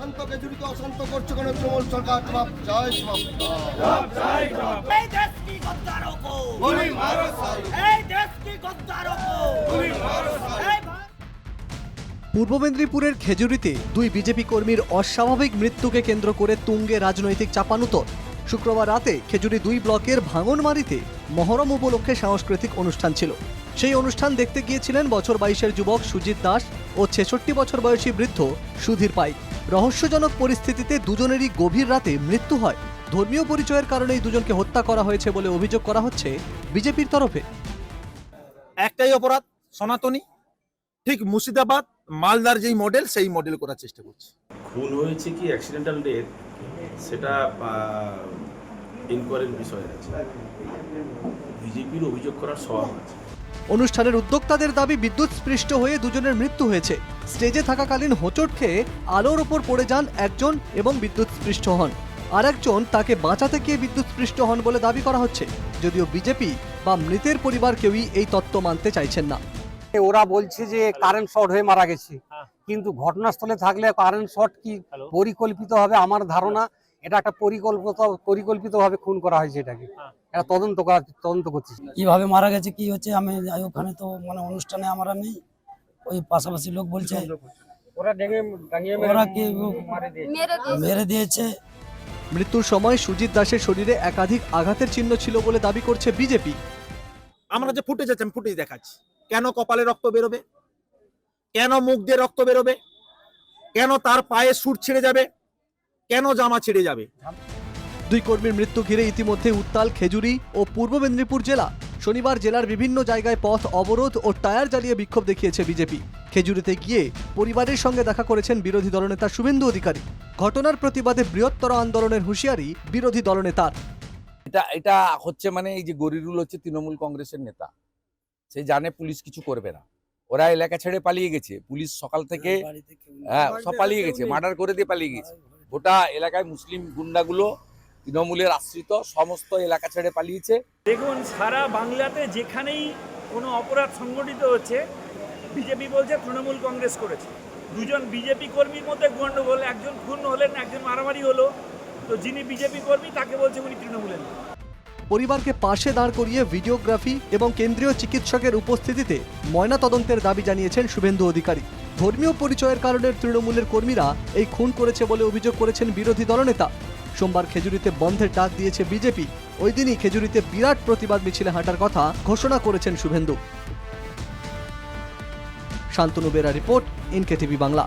জড়িত অশান্ত করছে কোন? সরকার জবাব জয় এই দেশ কি কো গুলি মারো এই দেশ কি কো গুলি মারো পূর্ব মেদিনীপুরের খেজুরিতে দুই বিজেপি কর্মীর অস্বাভাবিক মৃত্যুকে কেন্দ্র করে তুঙ্গে রাজনৈতিক চাপানুতর। শুক্রবার রাতে খেজুরি দুই ব্লকের ভাঙনমারিতে মহরম উপলক্ষে সাংস্কৃতিক অনুষ্ঠান ছিল। সেই অনুষ্ঠান দেখতে গিয়েছিলেন বছর বাইশের যুবক সুজিত দাস ও ছেষট্টি বছর বয়সী বৃদ্ধ সুধীর পাইক। রহস্যজনক পরিস্থিতিতে দুজনেরই গভীর রাতে মৃত্যু হয়। ধর্মীয় পরিচয়ের কারণেই দুজনকে হত্যা করা হয়েছে বলে অভিযোগ করা হচ্ছে বিজেপির তরফে। একটাই অপরাধ সনাতনী। ঠিক মুর্শিদাবাদ মালদার যেই মডেল সেই মডেল করার চেষ্টা করছে। খুন হয়েছে কি অ্যাক্সিডেন্টাল ডেথ সেটা ইনকোয়ারির বিষয় আছে। বিজেপির অভিযোগ করার স্বভাব আছে। অনুষ্ঠানের উদ্যোক্তাদের দাবি বিদ্যুৎ স্পৃষ্ট হয়ে দুজনের মৃত্যু হয়েছে। স্টেজে থাকাকালীন হোঁচট খেয়ে আলোর ওপর পড়ে যান একজন এবং বিদ্যুৎ স্পৃষ্ট হন। আর একজন তাকে বাঁচাতে গিয়ে বিদ্যুৎ স্পৃষ্ট হন বলে দাবি করা হচ্ছে। যদিও বিজেপি বা মৃতের পরিবার কেউই এই তত্ত্ব মানতে চাইছেন না। ওরা বলছে যে কারেন্ট শর্ট হয়ে মারা গেছে। কিন্তু ঘটনাস্থলে থাকলে কারেন্ট শর্ট কি পরিকল্পিত হবে আমার ধারণা। এটা একটা পরিকল্পিত পরিকল্পিতভাবে খুন করা হয়েছে এটাকে। এটা তদন্ত করা তদন্ত করছে। কীভাবে মারা গেছে কি হচ্ছে আমি যাই ওখানে তো মানে অনুষ্ঠানে আমরা নেই। ওই পাশাপাশি লোক বলছে ওরা কি মেরে দিয়েছে। মৃত্যুর সময় সুজিত দাসের শরীরে একাধিক আঘাতের চিহ্ন ছিল বলে দাবি করছে বিজেপি। আমরা যে ফুটেজ আছে আমি ফুটেজ দেখাচ্ছি। কেন কপালে রক্ত বেরোবে? কেন মুখ দিয়ে রক্ত বেরোবে? কেন তার পায়ে সুর ছেড়ে যাবে? কেন জামা ছেড়ে যাবে? দুই কর্মীর মৃত্যু ঘিরে ইতিমধ্যে উত্তাল খেজুরি ও পূর্ব মেদিনীপুর জেলা। শনিবার জেলার বিভিন্ন জায়গায় পথ অবরোধ ও টায়ার জ্বালিয়ে বিক্ষোভ দেখিয়েছে বিজেপি। খেজুরিতে গিয়ে পরিবারের সঙ্গে দেখা করেছেন বিরোধী দলনেতা শুভেন্দু অধিকারী। ঘটনার প্রতিবাদে বৃহত্তর আন্দোলনের হুঁশিয়ারি বিরোধী দলনেতার। এটা এটা হচ্ছে মানে এই যে গরিরুল হচ্ছে তৃণমূল কংগ্রেসের নেতা। সে জানে পুলিশ কিছু করবে না। ওরা এলাকা ছেড়ে পালিয়ে গেছে। পুলিশ সকাল থেকে। হ্যাঁ সব পালিয়ে গেছে মার্ডার করে দিয়ে পালিয়ে গেছে গোটা এলাকায় মুসলিম গুন্ডাগুলো তৃণমূলের আশ্রিত সমস্ত এলাকা ছেড়ে পালিয়েছে। দেখুন সারা বাংলাতে যেখানেই কোনো অপরাধ সংগঠিত হচ্ছে বিজেপি বলছে তৃণমূল কংগ্রেস করেছে। দুজন বিজেপি কর্মীর মধ্যে গন্ডগোল একজন খুন হলেন একজন মারামারি হলো। তো যিনি বিজেপি কর্মী তাকে বলছে উনি তৃণমূলের। পরিবারকে পাশে দাঁড় করিয়ে ভিডিওগ্রাফি এবং কেন্দ্রীয় চিকিৎসকের উপস্থিতিতে ময়নাতদন্তের দাবি জানিয়েছেন শুভেন্দু অধিকারী। ধর্মীয় পরিচয়ের কারণে তৃণমূলের কর্মীরা এই খুন করেছে বলে অভিযোগ করেছেন বিরোধী দলনেতা। সোমবার খেজুরিতে বন্ধের ডাক দিয়েছে বিজেপি। ওই দিনই খেজুরিতে বিরাট প্রতিবাদ মিছিলে হাঁটার কথা ঘোষণা করেছেন শুভেন্দু। শান্তনু বেরা রিপোর্ট ইনকে টিভি বাংলা।